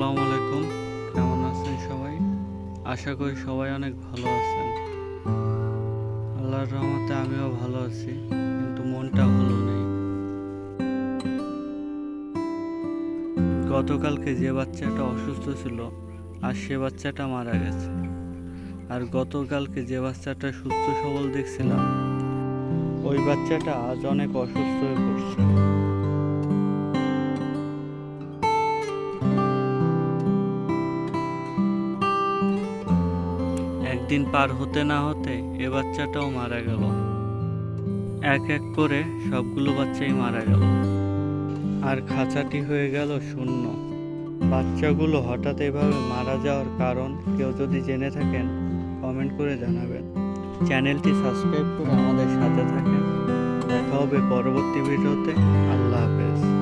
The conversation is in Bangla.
আসসালামু আলাইকুম। কেমন আছেন সবাই? আশা করি সবাই অনেক ভালো আছেন। আল্লাহর রহমতে আমিও ভালো আছি, কিন্তু মনটা ভালো নেই। গতকালকে যে বাচ্চাটা অসুস্থ ছিল, আর সে বাচ্চাটা মারা গেছে। আর গতকালকে যে বাচ্চাটা সুস্থ সবল দেখছিলাম, ওই বাচ্চাটা আজ অনেক অসুস্থ হয়ে পড়ছে। একদিন পার হতে না হতে এ বাচ্চাটাও মারা গেল। এক এক করে সবগুলো বাচ্চাই মারা গেল। আর খাঁচাটি হয়ে গেল শূন্য। বাচ্চাগুলো হঠাৎ এভাবে মারা যাওয়ার কারণ কেউ যদি জেনে থাকেন, কমেন্ট করে জানাবেন। চ্যানেলটি সাবস্ক্রাইব করে আমাদের সাথে থাকেন। দেখা হবে পরবর্তী ভিডিওতে। আল্লাহ হাফেজ।